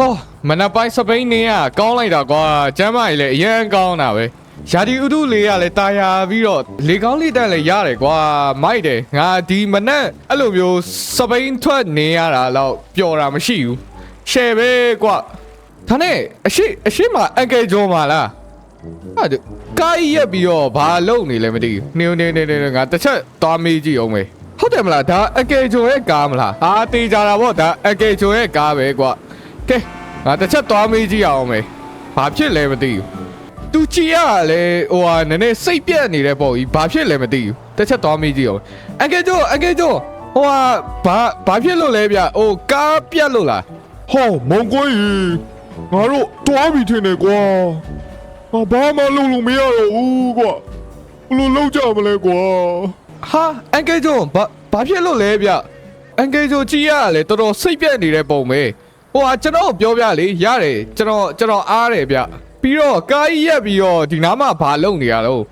ဟောမနက်ပိုင်းစပိန်နေကကောင်းလိုက်တာကွာကျမ်းမကြီးလည်းအရင်ကောင်းတာပဲယာဒီဥဒုလေးကလည်းတာယာပြီးတော့လေကောင်းလေးတက်လည်းရတယ်ကွာမိုက်တယ်ငါဒီမနက်အဲ့လိုမျိုးစပိန်ထွက်နေရတာတော့ပျော်တာမရှိဘူးရှယ်ပဲကွာဒါနဲ့အရှိအရှိမအကယ်ကျော်မှာလားဟာဒီကားရက်ပြီးတော့ဘာလုပ်နေလဲမသိဘူးနေနေနေနေငါတစ်ချက်သွားမေးကြည့်အောင်မေဟုတ်တယ်မလားဒါအကယ်ကျော်ရဲ့ကားမလားဟာတေးကြတာပေါ့ဒါအကယ်ကျော်ရဲ့ကားပဲကွာ ကဲငါတစ်ချက်သွားမေးကြည့်အောင်မေဘာဖြစ်လဲမသိဘူးသူကြည့်ရလဲဟိုဟာနည်းနည်းစိတ်ပြက်နေတဲ့ပုံကြီးဘာဖြစ်လဲမသိဘူးတစ်ချက်သွားမေးကြည့်အောင်အကဲကျိုးအကဲကျိုးဟိုဟာဘာဘာဖြစ်လို့လဲဗျဟိုကားပြက်လို့လားဟောမောင်ကွန်းကြီးငါတို့တွားပြီထင်တယ်ကွာငါဘာမှလုပ်လို့မရတော့ဘူးကွာဘယ်လိုလုပ်ကြမလဲကွာဟာအကဲကျိုးဘာဘာဖြစ်လို့လဲဗျအကဲကျိုးကြည့်ရလဲတော်တော်စိတ်ပြက်နေတဲ့ပုံပဲ ဟိုဟာကျွန်တော်ပြောပြလေရတယ်ကျွန်တော်ကျွန်တော်အားတယ်ဗျပြီးတော့ကားကြီးရက်ပြီးတော့ဒီနားမှာဘာလုပ်နေရတော့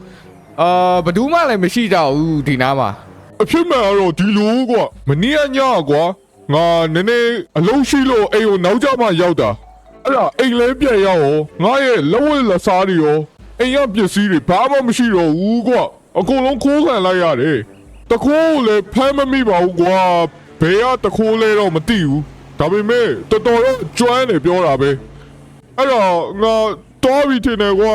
အာဘယ်သူမှလည်းမရှိကြဘူးဒီနားမှာအဖြစ်မှန်ကတော့ဒီလိုကွာမနေ့ကညကွာငါနည်းနည်းအလုံးရှိလို့အိမ်ကိုနောက်ကျမှရောက်တာအဲ့ဒါအိမ်လဲပြန်ရောက်ရောငါရဲ့လက်ဝဲလက်စားတွေရောအိမ်ရပစ္စည်းတွေဘာမှမရှိတော့ဘူးကွာအကုန်လုံးခိုးခံလိုက်ရတယ်တခိုးကိုလည်းဖမ်းမမိပါဘူးကွာဘယ်ကတခိုးလဲတော့မသိဘူး ဒါပေမဲ့တော်တော်တော့ကျွမ်းတယ်ပြောတာပဲအဲ့တော့ငါတော်ပြီထင်တယ်ကွာ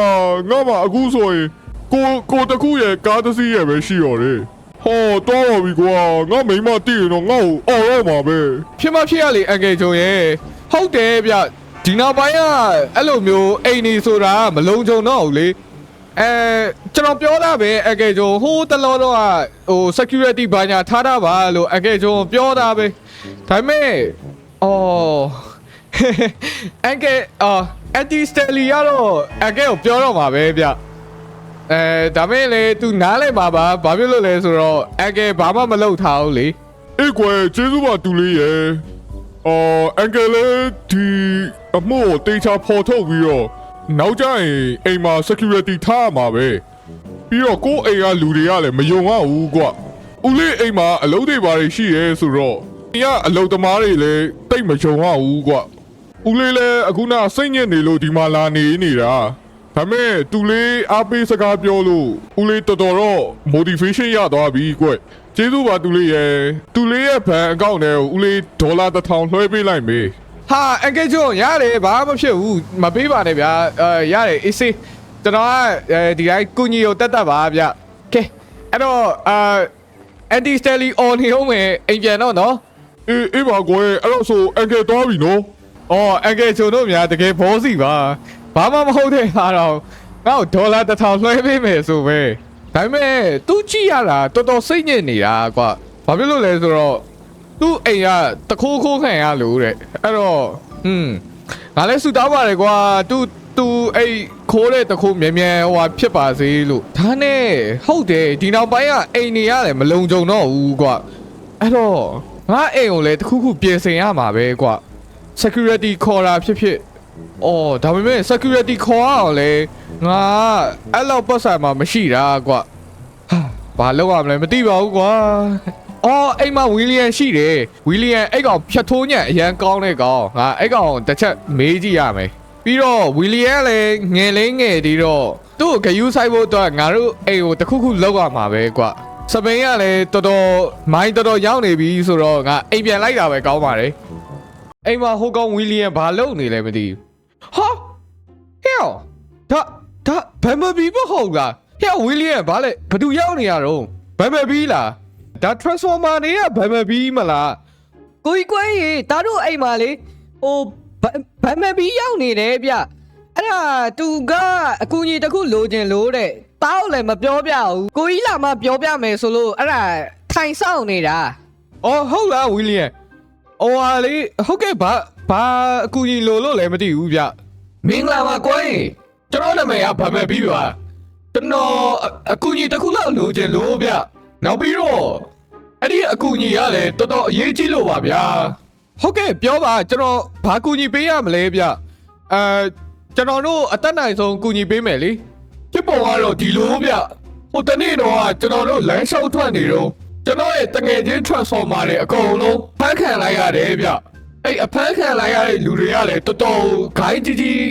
ငါမှအခုဆိုရင်ကိုကိုတခုရဲ့ကားတစ်စီးရဲ့ပဲရှိရော်တယ်ဟောတော်ပါပြီကွာငါမိမတည်ရင်တော့ငါ့ကိုအော်တော့မှာပဲဖြစ်မဖြစ်ရလေအငယ်ချုံရဲ့ဟုတ်တယ်ဗျဒီနောက်ပိုင်းကအဲ့လိုမျိုးအိမ်နေဆိုတာမလုံခြုံတော့ဘူးလေအဲကျွန်တော်ပြောတာပဲအငယ်ချုံဟိုးတလောတော့ကဟို security ဘာညာထားတာပါလို့အငယ်ချုံပြောတာပဲဒါပေမဲ့ အော်အငယ်အော်အန်တီစတယ်လီကတော့အငယ်ကိုပြောတော့မှာပဲဗျအဲဒါပေမဲ့လေ तू နားလိုက်ပါပါဘာဖြစ်လို့လဲဆိုတော့အငယ်ဘာမှမလုပ်ထားဘူးလေအေးကွယ်ကျေးဇူးပါတူလေးရဲ့အော်အန်ကယ်လေးဒီအမှုကိုတေချာဖော်ထုတ်ပြီးတော့နောက်ကျရင်အိမ်မှာ security ထားရမှာပဲပြီးတော့ကိုယ့်အိမ်ကလူတွေကလည်းမယုံရဘူးကွဦးလေးအိမ်မှာအလုပ်တွေဘာတွေရှိရဲဆိုတော့အိမ်ကအလုပ်သမားတွေလည်း တိတ်မယုံရဘူးကွဦးလေးလည်းအခုနစိတ်ညစ်နေလို့ဒီမှာလာနေနေတာဒါပေမဲ့သူလေးအားပေးစကားပြောလို့ဦးလေးတော်တော်တော့ motivation ရသွားပြီကွကျေးဇူးပါသူလေးရဲ့သူလေးရဲ့ဘဏ်အကောင့်ထဲကိုဦးလေးဒေါ်လာတစ်ထောင်လွှဲပေးလိုက်မေဟာအန်ကယ်ကျွန်းရတယ်ဘာမှမဖြစ်ဘူးမပေးပါနဲ့ဗျာအဲရတယ်အေးစေးကျွန်တော်ကအဲဒီတိုင်းကုညီကိုတက်တက်ပါဗျကဲအဲ့တော့အာအန်တီစတယ်လီအော်နေအောင်မယ်အိမ်ပြန်တော့နော် အေးအေးပါကွယ်အဲ့တော့ဆိုအန်ကယ်သွားပြီနော်အော်အန်ကယ်ကျွန်းတို့များတကယ်ဘောစီပါဘာမှမဟုတ်တဲ့ဟာတော့ငါ့ကိုဒေါ်လာတစ်ထောင်လွှဲပေးမယ်ဆိုပဲဒါပေမဲ့သူကြည့်ရတာတော်တော်စိတ်ညစ်နေတာကွာဘာဖြစ်လို့လဲဆိုတော့သူ့အိမ်ကတခိုးခိုးခံရလို့တဲ့အဲ့တော့ဟွန်းငါလည်းဆူတောင်းပါတယ်ကွာ तू तू အဲ့ခိုးတဲ့တခုမြန်မြန်ဟိုဟာဖြစ်ပါစေလို့ဒါနဲ့ဟုတ်တယ်ဒီနောက်ပိုင်းကအိမ်နေရတယ်မလုံခြုံတော့ဘူးကွာအဲ့တော့ ငါအိမ်ကိုလည်းတခုခုပြင်ဆင်ရမှာပဲကွာ security ခေါ်တာဖြစ်ဖြစ်အော်ဒါပေမဲ့ security ခေါ်အောင်လေငါအဲ့လောက်ပတ်စံမှာမရှိတာကွာဟာဘာလုပ်ရမလဲမသိပါဘူးကွာအော်အိမ်မှာဝီလီယံရှိတယ်ဝီလီယံအဲ့ကောင်ဖြတ်ထိုးညံ့အရန်ကောင်းတဲ့ကောင်ငါအဲ့ကောင်တစ်ချက်မေးကြည့်ရမယ်ပြီးတော့ဝီလီယံလည်းငယ်လေးငယ်ဒီတော့သူ့ကိုဂယူးဆိုင်ဖို့အတွက်ငါတို့အိမ်ကိုတစ်ခုခုလောက်ရမှာပဲကွာ စပိန်ကလည်းတော်တော်မိုင်းတော်တော်ရောက်နေပြီဆိုတော့ငါအိမ်ပြန်လိုက်တာပဲကောင်းပါတယ်အိမ်မှာဟိုကောင်ဝီလီယံဘာလုပ်နေလဲမသိဘူးဟာဟဲ့ဒါဒါဘယ်မဘီမဟုတ်လားဟဲ့ဝီလီယံဘာလဲဘသူရောက်နေရတော့ဘယ်မဘီလားဒါ transformer တွေကဘယ်မဘီမလားကိုကြီးကွဲရေဒါတို့အိမ်မှာလေဟိုဗဗမဘီရောက်နေတယ်ဗျအဲ့ဒါသူကအကူကြီးတစ်ခုလိုချင်လို့တဲ့ တောက်လည်းမပြောပြဘူးကိုကြီးလာမှပြောပြမယ်ဆိုလို့အဲ့ဒါထိုင်ဆောင်နေတာအော်ဟုတ်လားဝီလီယံအော်ဟာလေဟုတ်ကဲ့ဘာဘာအကူကြီးလို့လို့လည်းမသိဘူးဗျမင်္ဂလာပါကွယ်ကျွန်တော်နာမည်ကဘာပဲပြီးပါကျွန်တော်အကူကြီးတစ်ခုလောက်လိုချင်လို့ဗျနောက်ပြီးတော့အဲ့ဒီအကူကြီးကလည်းတော်တော်အရေးကြီးလို့ပါဗျာဟုတ်ကဲ့ပြောပါကျွန်တော်ဘာကူညီပေးရမလဲဗျအဲကျွန်တော်တို့အသက်နိုင်ဆုံးကူညီပေးမယ်လေ ဖြစ်ပေါ်ကတော့ဒီလိုဗျဟိုတနေ့တော့ကကျွန်တော်တို့လမ်းလျှောက်ထွက်နေတော့ကျွန်တော်ရဲ့တငယ်ချင်း transformer တွေအကုန်လုံးဖမ်းခံလိုက်ရတယ်ဗျအဲ့အဖမ်းခံလိုက်ရတဲ့လူတွေကလည်းတော်တော်ဂိုင်းကြီးကြီး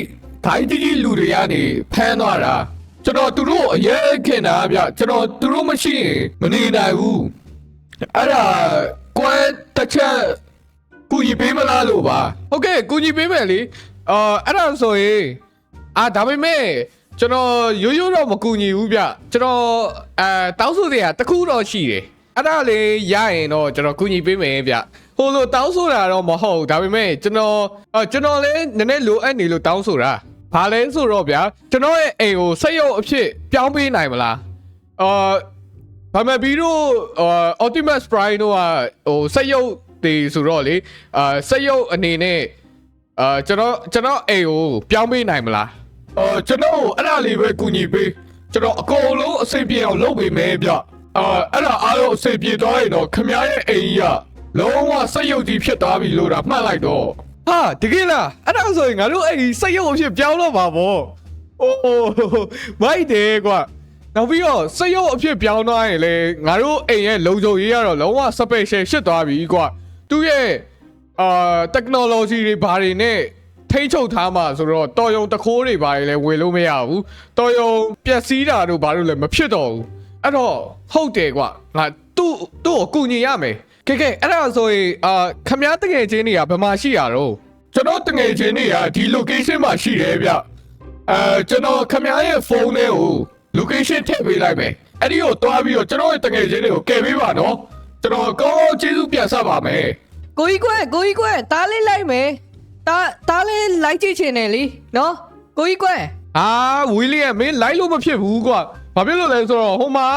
ဂိုင်းကြီးကြီးလူတွေကနေဖမ်းသွားတာကျွန်တော်သူတို့အရေးခင်တာဗျကျွန်တော်သူတို့မရှိရင်မနေနိုင်ဘူးအဲ့ဒါကွဲတစ်ချက်ကူညီပေးမလားလို့ပါဟုတ်ကဲ့ကူညီပေးမယ်လေအာအဲ့ဒါဆိုရင်အာဒါပေမဲ့ ကျွန်တော်ရိုးရိုးတော့မကူညီဘူးဗျကျွန်တော်အဲတောင်းဆိုစရာတစ်ခုတော့ရှိတယ်အဲ့ဒါလေးရရင်တော့ကျွန်တော်ကူညီပေးမယ်ဗျဟိုလိုတောင်းဆိုတာတော့မဟုတ်ဘူးဒါပေမဲ့ကျွန်တော်အာကျွန်တော်လည်းနည်းနည်းလိုအပ်နေလို့တောင်းဆိုတာဘာလဲဆိုတော့ဗျကျွန်တော်ရဲ့အိမ်ကိုစက်ရုပ်အဖြစ်ပြောင်းပေးနိုင်မလားအာဘာမှပြီးတော့အာ Optimus Prime တို့ကဟိုစက်ရုပ်တွေဆိုတော့လေအာစက်ရုပ်အနေနဲ့အာကျွန်တော်ကျွန်တော်အိမ်ကိုပြောင်းပေးနိုင်မလား အာကျွန်တော်အဲ့ဒါလေးပဲကူညီပေးကျွန်တော်အကုန်လုံးအဆင်ပြေအောင်လုပ်ပေးမယ်ဗျအာအဲ့ဒါအားလုံးအဆင်ပြေသွားရင်တော့ခမရရဲ့အိမ်ကြီးကလုံးဝစက်ရုပ်ကြီးဖြစ်သွားပြီလို့ဒါမှတ်လိုက်တော့ဟာတကယ်လားအဲ့ဒါဆိုရင်ငါတို့အိမ်စက်ရုပ်အဖြစ်ပြောင်းတော့ပါဗောအိုးမိုက်တယ်ကွာနောက်ပြီးတော့စက်ရုပ်အဖြစ်ပြောင်းသွားရင်လေငါတို့အိမ်ရဲ့လုံခြုံရေးကတော့လုံးဝ special ရှစ်သွားပြီကွာသူ့ရဲ့အာ technology တွေဘာတွေနဲ့ ထိန်းချုပ်ထားမှာဆိုတော့တော်ယုံတခိုးတွေဘာတွေလည်းဝယ်လို့မရဘူးတော်ယုံပျက်စီးတာတို့ဘာလို့လဲမဖြစ်တော့ဘူးအဲ့တော့ဟုတ်တယ်ကွာငါသူ့သူ့ကိုကူညီရမယ်ကဲကဲအဲ့ဒါဆိုရင်အာခမည်းတငယ်ချင်းတွေကဘယ်မှာရှိရတော့ကျွန်တော်တငယ်ချင်းတွေကဒီ location မှာရှိတယ်ဗျအဲကျွန်တော်ခမရရဲ့ဖုန်းလေးကို location ထည့်ပေးလိုက်မယ်အဲ့ဒီကိုတွားပြီးတော့ကျွန်တော်ရဲ့တငယ်ချင်းတွေကိုကယ်ပေးပါနော်ကျွန်တော်ကောင်းကောင်းကျေးဇူးပြန်ဆက်ပါမယ်ကိုကြီးကွဲကိုကြီးကွဲတားလေးလိုက်မယ် တားတားလေးလိုက်ကြည့်ချင်တယ်လီနော်ကိုကြီးကွဲ ဟာဝီလီယံမင်းလိုက်လို့မဖြစ်ဘူးကွာဘာဖြစ်လို့လဲဆိုတော့ဟိုမှာ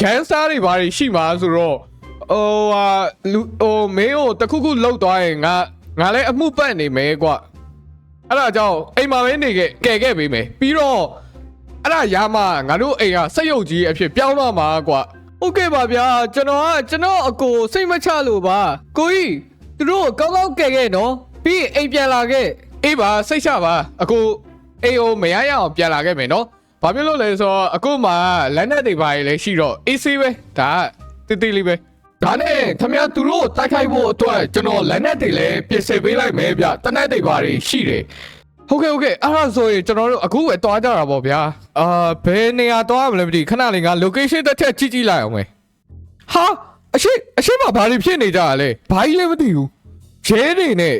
ဂန်စတာတွေဘာတွေရှိမှာဆိုတော့ဟိုဟာလူဟိုမင်းကိုတခုခုလောက်သွားရင်ငါငါလည်းအမှုပတ်နေမယ်ကွာအဲ့ဒါကြောင့်အိမ်မှာပဲနေခဲ့ကယ်ခဲ့ပေးမယ်ပြီးတော့အဲ့ဒါရမှငါတို့အိမ်ကစက်ရုပ်ကြီးအဖြစ်ပြောင်းတော့မှာကွာโอเคပါဗျာကျွန်တော်ကကျွန်တော်အကိုစိတ်မချလို့ပါကိုကြီးသူတို့ကောင်းကောင်းကယ်ခဲ့နော် ပြီးရင်အိမ်ပြန်လာခဲ့အေးပါစိတ်ချပါအကိုအေးအိုမရရအောင်ပြန်လာခဲ့မယ်နော်။ဘာဖြစ်လို့လဲဆိုတော့အခုမှလက်နက်တွေပါရလည်းရှိတော့ AC ပဲဒါကတိတိလေးပဲ။ဒါနဲ့ခမရသူတို့ကိုတိုက်ခိုက်ဖို့အတွက်ကျွန်တော်လက်နက်တွေလည်းပြင်ဆင်ပေးလိုက်မယ်ဗျ။တနက်တွေပါတွေရှိတယ်။ဟုတ်ကဲ့ဟုတ်ကဲ့အဲ့ဒါဆိုရင်ကျွန်တော်တို့အခုပဲတွားကြတာပေါ့ဗျာ။အာဘယ်နေရာတွားမလဲမသိဘူးခဏလေးက location တစ်ချက်ကြည့်ကြည့်လိုက်အောင်မယ်။ဟာအရှိအရှိမဘာတွေဖြစ်နေကြတာလဲ။ဘာကြီးလည်းမသိဘူး။ရဲတွေနဲ့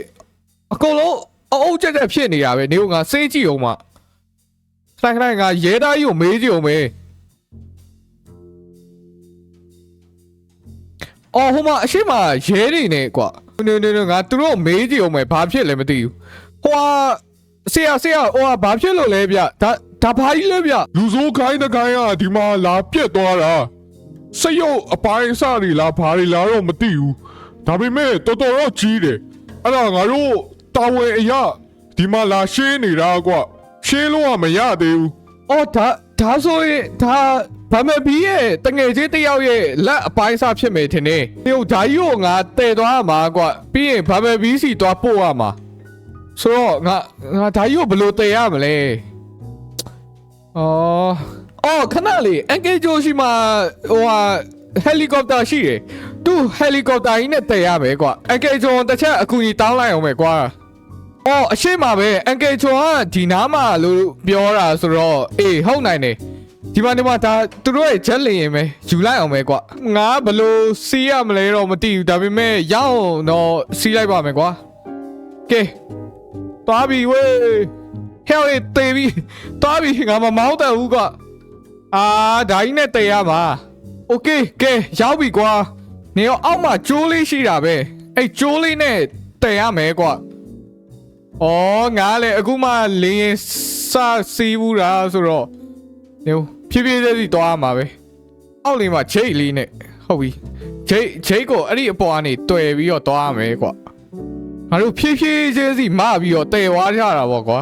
အကုန်လုံးအအုပ်ချက်ချက်ဖြစ်နေတာပဲနေကငါစေးကြည့်အောင်မ။ဆိုင်ခိုင်ကရဲသားကြီးကိုမေးကြည့်အောင်မေး။အော်ဟိုမှာအရှိမရဲတွေနဲ့ကွာ။နေနေနေငါသူတို့ကိုမေးကြည့်အောင်မေးဘာဖြစ်လဲမသိဘူး။ဟိုဟာဆရာဆရာဟိုဟာဘာဖြစ်လို့လဲဗျ။ဒါဒါဘာကြီးလဲဗျ။လူစိုးခိုင်းတဲ့ခိုင်းကဒီမှာလာပြက်သွားတာစက်ရုပ်အပိုင်းအစတွေလားဘာတွေလားတော့မသိဘူးဒါပေမဲ့တော်တော်တော့ကြီးတယ်အဲ့ဒါငါတို့ တာဝန်အရာဒီမှာလာရှင်းနေတာကွရှင်းလို့ကမရသေးဘူးအော်ဒါဒါဆိုရင်ဒါဘာမဘီရဲ့တငယ်ချင်းတစ်ယောက်ရဲ့လက်အပိုင်းစားဖြစ်မယ်ထင်တယ်။ဒီဟိုဓာကြီးကိုငါတည်သွားမှာကွာပြီးရင်ဘာမဘီစီသွားပို့ရမှာဆိုတော့ငါငါဓာကြီးကိုဘယ်လိုတည်ရမလဲ။အော်အော်ခဏလေးအန်ကေဂျိုရှိမှာဟိုဟာဟယ်လီကော်ပတာရှိတယ်။သူဟယ်လီကော်ပတာကြီးနဲ့တည်ရမယ်ကွာအန်ကေဂျိုတစ်ချက်အကူကြီးတောင်းလိုက်အောင်မယ်ကွာ။ အော်အရှိမပဲအန်ကေချွန်ကဒီနားမှာလို့ပြောတာဆိုတော့အေးဟုတ်နိုင်တယ်ဒီမှာဒီမှာဒါသူတို့ရဲ့ချက်လင်ရင်ပဲယူလိုက်အောင်ပဲကွာငါဘယ်လို့စီးရမလဲတော့မသိဘူးဒါပေမဲ့ရအောင်တော့စီးလိုက်ပါမယ်ကွာကဲသွားပြီဝေးဟဲ့ဝေးတေးပြီသွားပြီငါမမောင်းတယ်ဘူးကွာအာဒါကြီးနဲ့တေးရမှာโอเคကဲရောက်ပြီကွာနေရောအောက်မှာကျိုးလေးရှိတာပဲအဲ့ကျိုးလေးနဲ့တေးရမယ်ကွာ ။ အော်ငါလည်းအခုမှလင်းရင်စစီးဘူးလားဆိုတော့နေဖြည်းဖြည်းချင်းစီသွားမှာပဲ။အောက်လေးမှာဂျိတ်လေးနဲ့ဟုတ်ပြီ။ဂျိတ်ဂျိတ်ကိုအဲ့ဒီအပေါ်ကနေတွယ်ပြီးတော့သွားရမယ်ကွာ။ငါတို့ဖြည်းဖြည်းချင်းစီမပြီးတော့တဲသွားကြတာပေါ့ကွာ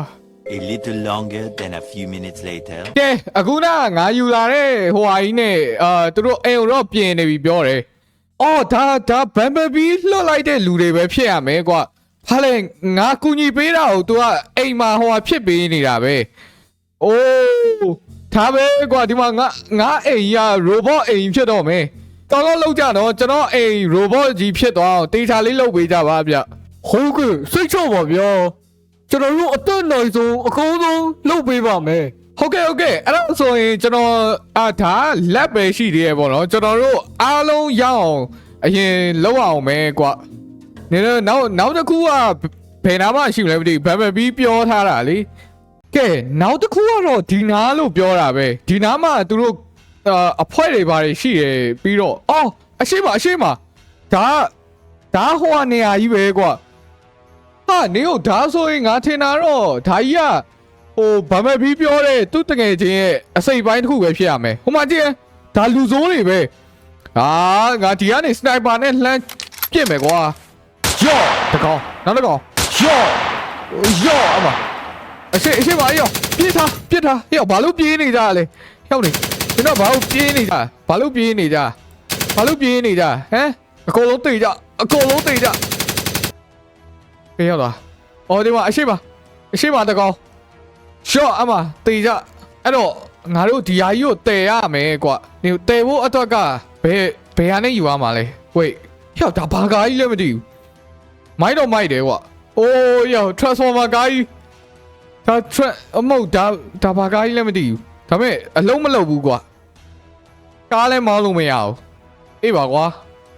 A little longer than a few minutes later. ။ကဲအခုနကငါယူလာတဲ့ဟိုဟာကြီးနဲ့အာသူတို့အိမ်ကိုတော့ပြင်နေပြီပြောတယ်။အော်ဒါဒါဘမ်ဘဘီလွတ်လိုက်တဲ့လူတွေပဲဖြစ်ရမယ်ကွာ။ ဟာလေငါကူညီပေးတာကို तू ကအိမ်မှာဟိုဟာဖြစ်ပေးနေတာပဲ။အိုးဒါပဲကွာဒီမှာငါငါအိမ်ကြီးက robot အိမ်ဖြစ်တော့မယ်ကောင်းကောင်းလောက်ကြတော့ကျွန်တော်အိမ် robot ကြီးဖြစ်သွားအောင်တေချာလေးလုပ်ပေးကြပါဗျဟုတ်ကဲ့စိတ်ချပါဗျာကျွန်တော်တို့အသက်နိုင်ဆုံးအကောင်းဆုံးလုပ်ပေးပါမယ်ဟုတ်ကဲ့ဟုတ်ကဲ့အဲ့ဒါဆိုရင်ကျွန်တော်အာဒါလက်ပဲရှိသေးရဲ့ပေါ့နော်ကျွန်တော်တို့အားလုံးရအောင်အရင်လောက်အောင်ပဲကွာ နေတော့နောက်နောက်တစ်ခုကဘယ်နာမှရှိမလဲမသိဘူးဘယ်မှာပြီးပြောထားတာလေကဲနောက်တစ်ခုကတော့ဒီနာလို့ပြောတာပဲဒီနာမှာသူတို့အာအဖွဲတွေဘာတွေရှိရပြီးတော့အော်အရှိမအရှိမဒါဒါဟိုကနေရာကြီးပဲကွာဟာနေကိုဒါဆိုရင်ငါထင်တာတော့ဒါကြီးကဟိုဗမာပြီးပြောတဲ့သူတငယ်ချင်းရဲ့အစိပ်ပိုင်းတစ်ခုပဲဖြစ်ရမယ်ဟိုမှာကြည့်ဒါလူစိုးတွေပဲအာငါဒီကနေစနိုက်ပါနဲ့လှမ်းပြစ်မယ်ကွာ ယော့တကောင်နောက်တကောင်ယော့ယော့အမအရှိအရှိပါယောပြစ်ထားပြစ်ထားယောဘာလို့ပြေးနေကြလဲယောနေကျွန်တော်ဘာလို့ပြေးနေကြဘာလို့ပြေးနေကြဘာလို့ပြေးနေကြဟမ်အကုန်လုံးတိတ်ကြအကုန်လုံးတိတ်ကြပြေးရောက်လာအော်ဒီမှာအရှိပါအရှိပါတကောင်ရှော့အမတေကြအဲ့တော့ငါတို့ဒီယာကြီးကိုတည်ရမယ်ကွာနေတည်ဖို့အတွက်ကဘယ်ဘယ်ဟာနဲ့ယူရမှာလဲဝေးဟေ့ဒါဘာကားကြီးလဲမသိဘူး မိုက်တော့မိုက်တယ်ကွာအိုးယော transformer ကားကြီးဒါ tran အမဟုတ်ဒါဒါဘာကားကြီးလည်းမသိဘူးဒါပေမဲ့အလုံးမလုံးဘူးကွာကားလည်းမောင်းလို့မရဘူးအေးပါကွာ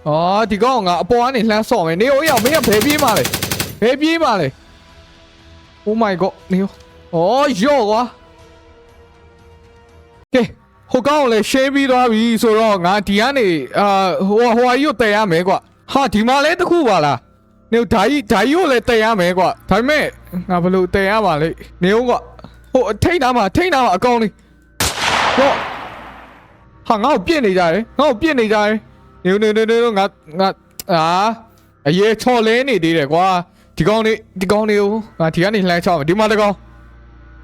အော်ဒီကောင်ငါအပေါ်ကနေလှမ်းဆော့မယ်နေအိုးယောမင်းကဘယ်ပြေးမှလဲဘယ်ပြေးမှလဲ Oh my god နေအိုးအော်ယောကွာကဲဟိုကောင်လည်း share ပြီးသွားပြီဆိုတော့ငါဒီကနေအာဟိုဟိုအကြီးကိုတည်ရမယ်ကွာဟာဒီမှာလဲတခုပါလား နေဓာကြီးဓာကြီးကိုလည်းတည်ရမယ်ကွာဒါပေမဲ့ငါဘယ်လိုတည်ရမှာလဲနေဦးကွာဟိုအထိတ်နာမှာထိတ်နာမှာအကောင်လေးရော့ဟာငါ့ကိုပြစ်နေကြတယ်ငါ့ကိုပြစ်နေကြတယ်နေနေနေနေငါငါအာအရေးချော်လဲနေသေးတယ်ကွာဒီကောင်လေးဒီကောင်လေးကိုငါဒီကနေလှမ်းချောက်မယ်ဒီမှာတကောင်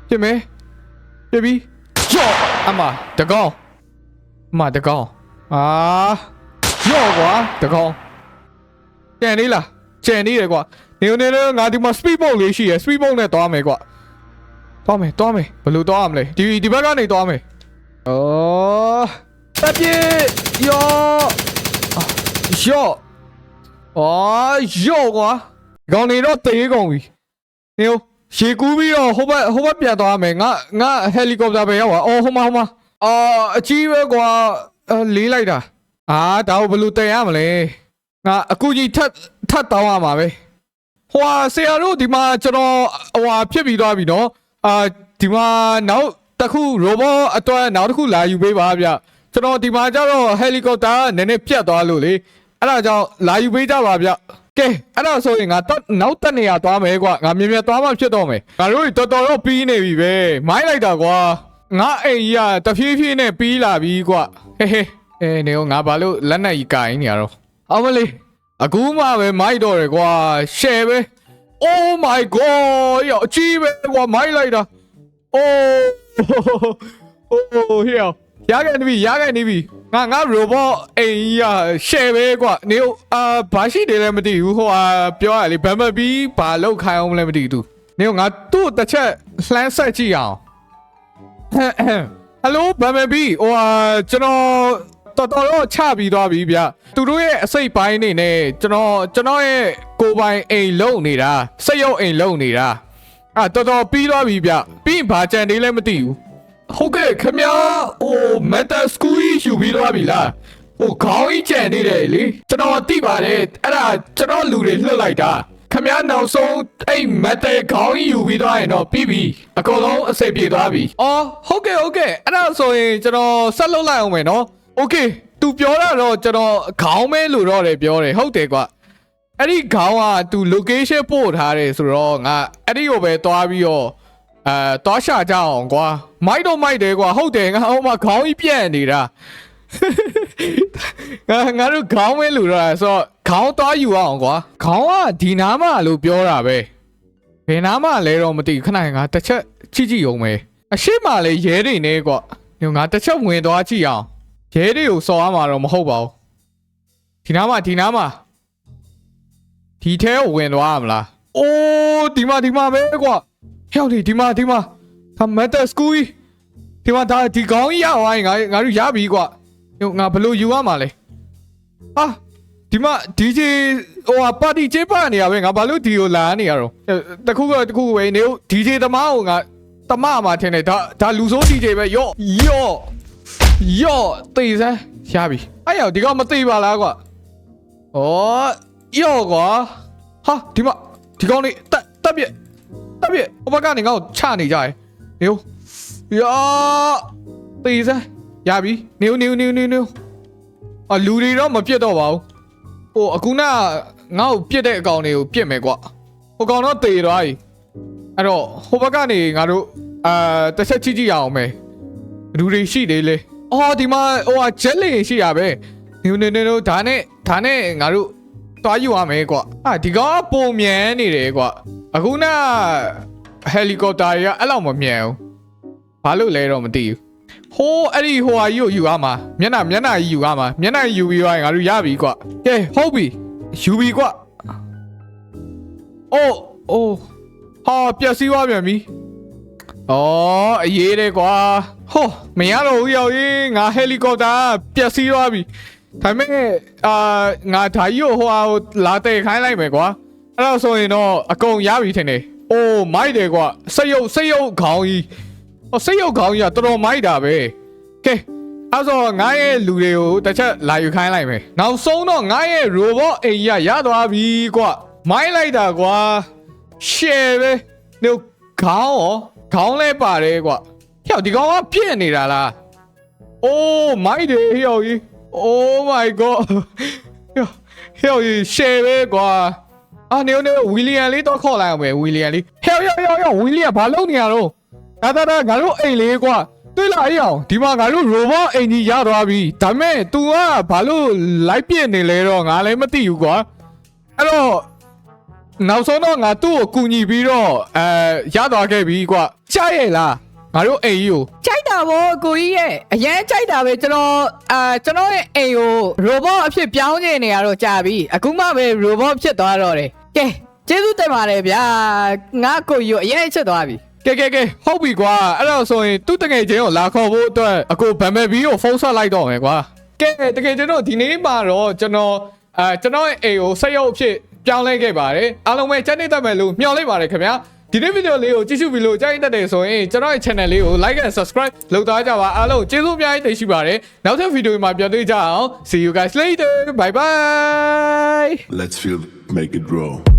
ပြစ်မယ်ပြစ်ပြီးကြော့အမတကောင်အမတကောင်အာကြော့ကွာတကောင်ကြံနေလား ကြံနေတယ်ကွာနေနေနေငါဒီမှာ speed boat လေးရှိရယ် speed boat နဲ့သွားမယ်ကွာသွားမယ်သွားမယ်ဘယ်လိုသွားရမလဲဒီဒီဘက်ကနေသွားမယ်အော်တပ်ပြေယောယောအော်ယောကွာဒီကောင်နေတော့တေးကုန်ပြီနေဦးရေကူးပြီးတော့ဟိုဘက်ဟိုဘက်ပြန်သွားမယ်ငါငါဟယ်လီကော်ပတာပဲရောက်ပါအော်ဟိုမှာဟိုမှာအော်အကြီးပဲကွာအာလေးလိုက်တာအာဒါကိုဘယ်လိုတည်ရမလဲငါအခုကြီးထပ် ထပ်တောင်းရမှာပဲဟိုဟာဆရာတို့ဒီမှာကျွန်တော်ဟိုဟာဖြစ်ပြီးသွားပြီနော်အာဒီမှာနောက်တစ်ခု robot အတွက်နောက်တစ်ခုလာယူပေးပါဗျကျွန်တော်ဒီမှာကျတော့ဟယ်လီကော်ပတာနည်းနည်းပြတ်သွားလို့လေအဲ့ဒါကြောင့်လာယူပေးကြပါဗျကဲအဲ့ဒါဆိုရင်ငါတော့နောက်တက်နေရသွားမယ်ကွာငါမြင်မြင်သွားမှဖြစ်တော့မယ်ငါတို့တော်တော်တော့ပြီးနေပြီပဲမိုင်းလိုက်တာကွာငါအိမ်ကြီးကတဖြည်းဖြည်းနဲ့ပြီးလာပြီကွာဟေးဟေးအဲနေရောငါဘာလို့လက်နဲ့ကြီးကိုင်းနေရတော့အောင်မလေး အခုမှပဲမိုက်တော့တယ်ကွာရှယ်ပဲ Oh my god ရောအကြီးပဲကွာမိုင်းလိုက်တာ Oh Oh here ရခဲ့နေပြီရခဲ့နေပြီငါငါ robot အိမ်ကြီးอ่ะ share ပဲကွာနေအာဘာရှိတယ်လဲမသိဘူးဟိုဟာပြောရလေဘမ်မဘီဘာလောက်ခိုင်းအောင်လဲမသိဘူးနေငါသူ့တစ်ချက်လှမ်းဆက်ကြည့်အောင်ဟယ်လိုဘမ်မဘီဟိုဟာကျွန်တော် တော်တော်တော့ချပြီးသွားပြီဗျသူတို့ရဲ့အစိတ်ပိုင်းနေနဲ့ကျွန်တော်ကျွန်တော်ရဲ့ကိုယ်ပိုင်အိမ်လုံနေတာစက်ရုပ်အိမ်လုံနေတာအာတော်တော်ပြီးသွားပြီဗျပြီးရင်ဘာကြံနေလဲမသိဘူးဟုတ်ကဲ့ခင်ဗျာဟိုမက်တာစကူကြီးယူပြီးတော့ပြီလားဟိုခေါင်းကြီးကြံနေတယ်လေကျွန်တော်သိပါတယ်အဲ့ဒါကျွန်တော်လူတွေလွှတ်လိုက်တာခင်ဗျာနောက်ဆုံးအဲ့မက်တာခေါင်းကြီးယူပြီးတော့ရင်တော့ပြီးပြီအကုန်လုံးအစိပ်ပြေသွားပြီအော်ဟုတ်ကဲ့ဟုတ်ကဲ့အဲ့ဒါဆိုရင်ကျွန်တော်ဆက်လုပ်လိုက်အောင်မယ်နော် โอเคသူပြောတာတော့ကျွန်တော်ခေါင်းမဲလို့တော့တယ်ပြောတယ်ဟုတ်တယ်ကွာအဲ့ဒီခေါင်းကသူ location ပို့ထားတယ်ဆိုတော့ငါအဲ့ဒီကိုပဲသွားပြီးတော့ အဲတောရှာကြအောင်ကွာမိုက်တော့မိုက်တယ်ကွာဟုတ်တယ်ငါဟိုမှာခေါင်းကြီးပြက်နေတာငါငါတို့ခေါင်းမဲလူတော့ဆိုတော့ခေါင်းသွားယူအောင်ကွာခေါင်းကဒီနားမလို့ပြောတာပဲဘယ်နားမလဲတော့မသိဘူးခဏငါတစ်ချက်ကြည့်ကြည့်အောင်မယ်အရှိမလဲရဲတွေနေကွာညငါတစ်ချက်ဝင်သွားကြည့်အောင် ရဲတွေကိုစော်ရမှာတော့မဟုတ်ပါဘူးဒီနားမဒီနားမဒီထဲကိုဝင်သွားရမလားအိုးဒီမှာဒီမှာပဲကွာဟဲ့ဒီဒီမှာဒီမှာဒါမက်တာစကူကြီးဒီမှာဒါဒီကောင်းကြီးရအောင်ငါငါတို့ရပြီကွာဟိုငါဘလို့ယူရမှာလဲဟာဒီဒီမှာ DJ ဟိုဟာပါတီကျင်းပနေရပဲငါဘာလို့ဒီကိုလာနေရတော့တခုကတခုပဲနေ DJ သမားကိုငါတမမှာထင်တယ်ဒါဒါလူဆိုး DJ ပဲယော့ယော့ ယော့တေးစမ်းရပြီအဲ့ရောက်ဒီကောင်မသေးပါလားကွာဩယော့ကွာဟာဒီမှာဒီကောင်လေးတက်တက်ပြက်တက်ပြက်ဟိုဘက်ကနေငါ့ကိုချနေကြတယ်နေယောတေးစမ်းရပြီနေနေနေနေနေအလူတွေတော့မပြတ်တော့ပါဘူးဟိုအခုနကငါ့ကိုပြစ်တဲ့အကောင်တွေကိုပြစ်မယ်ကွာဟိုကောင်တော့တေသွားပြီအဲ့တော့ဟိုဘက်ကနေငါတို့အာတစ်ချက်ကြည့်ကြည့်ရအောင်မယ်လူတွေရှိသေးလေ အော်ဒီမှာဟိုဟာဂျက်လင်ရှိရပဲနေနေနေတို့ဒါနဲ့ဒါနဲ့ငါတို့တွားယူရမယ်ကွာအာဒီကောင်ကပုံမြန်နေတယ်ကွာအခုနကဟယ်လီကော်ပတာတွေကအဲ့လောက်မမြန်ဘူးဘာလို့လဲတော့မသိဘူးဟိုးအဲ့ဒီဟိုဟာကြီးကိုယူရမှာမျက်နှာမျက်နှာကြီးယူရမှာမျက်နှာကြီးယူပြီးတော့ငါတို့ရပြီကွာကဲဟုတ်ပြီယူပြီကွာအိုးအိုးဟာပျက်စီးသွားပြန်ပြီ အော်အရေးတယ်ကွာဟောမရတော့ဘူးရောက်ရင်ငါဟယ်လီကော်ပတာပျက်စီးသွားပြီဒါပေမဲ့အာငါဓာကြီးကိုဟိုဟာကိုလာတဲ့ခိုင်းလိုက်မယ်ကွာအဲ့တော့ဆိုရင်တော့အကုန်ရပြီထင်တယ်အိုးမိုက်တယ်ကွာစိတ်ရုပ်စိတ်ရုပ်ခေါင်းကြီး။ဟောစိတ်ရောက်ကောင်းကြီးကတော်တော်မိုက်တာပဲ။ကဲအဲ့ဆိုငါရဲ့လူတွေကိုတစ်ချက်လာယူခိုင်းလိုက်မယ်။နောက်ဆုံးတော့ငါရဲ့ robot အိမ်ကြီးကရသွားပြီကွ။မိုင်းလိုက်တာကွာ။ share ပဲ။နေခေါင်းရော ခေါင်းလဲပါတယ်ကွ။ဟဲ့ဒီကောင်ကပြည့်နေတာလား။ Oh my day ဟဲ့ကြီး။ Oh my god ။ဟဲ့ဟဲ့ကြီး share ပဲကွာ။အာနေနေဝီလီယံလေးတော့ခေါ်လိုက်အောင်ပဲဝီလီယံလေး။ဟဲ့ဟဲ့ဟဲ့ဟဲ့ဝီလီယံဘာလုပ်နေရတော့ဒါဒါဒါငါတို့အိမ်လေးကွာတွေ့လာအေးအောင်ဒီမှာငါတို့ robot အိမ်ကြီးရသွားပြီဒါပေမဲ့ तू ကဘာလို့လိုက်ပြစ်နေလဲတော့ငါလည်းမသိဘူးကွာအဲ့တော့ နောက်ဆုံးတော့ငါသူ့ကိုကူညီပြီးတော့အဲရသွားခဲ့ပြီကွာကြားရဲ့လားငါတို့အိမ်ကြီးကိုကြိုက်တာဗောကိုကြီးရဲ့အရန်ကြိုက်တာပဲကျွန်တော်အာကျွန်တော်ရဲ့အိမ်ကို robot အဖြစ်ပြောင်းနေနေရတော့ကြာပြီအခုမှပဲ robot ဖြစ်သွားတော့တယ်ကဲကျေးဇူးတင်ပါတယ်ဗျာငါကိုကြီးကိုအရင်ချစ်သွားပြီကဲကဲကဲဟုတ်ပြီကွာအဲ့တော့ဆိုရင်သူ့တငယ်ချင်းကိုလာခေါ်ဖို့အတွက်အကိုဗမ်မဲဘီကိုဖုန်းဆက်လိုက်တော့မယ်ကွာကဲတကယ်ကျွန်တော်ဒီနေ့မှာတော့ကျွန်တော်အဲကျွန်တော်ရဲ့အိမ်ကိုဆက်ရုပ်အဖြစ် ပြောင်းလဲခဲ့ပါတယ်အားလုံးပဲစနေတတ်မယ်လို့မျှော်လင့်ပါတယ်ခင်ဗျာဒီနေ့ဗီဒီယိုလေးကိုကြည့်ရှုပြီးလို့ကြားရင်တတ်တယ်ဆိုရင်ကျွန်တော်ရဲ့ channel လေးကို like and subscribe လုပ်သားကြပါအားလုံးကျေးဇူးအများကြီးတင်ရှိပါတယ်နောက်ထပ်ဗီဒီယိုမှာပြန်တွေ့ကြအောင် see you guys later bye bye Let's feel make it raw.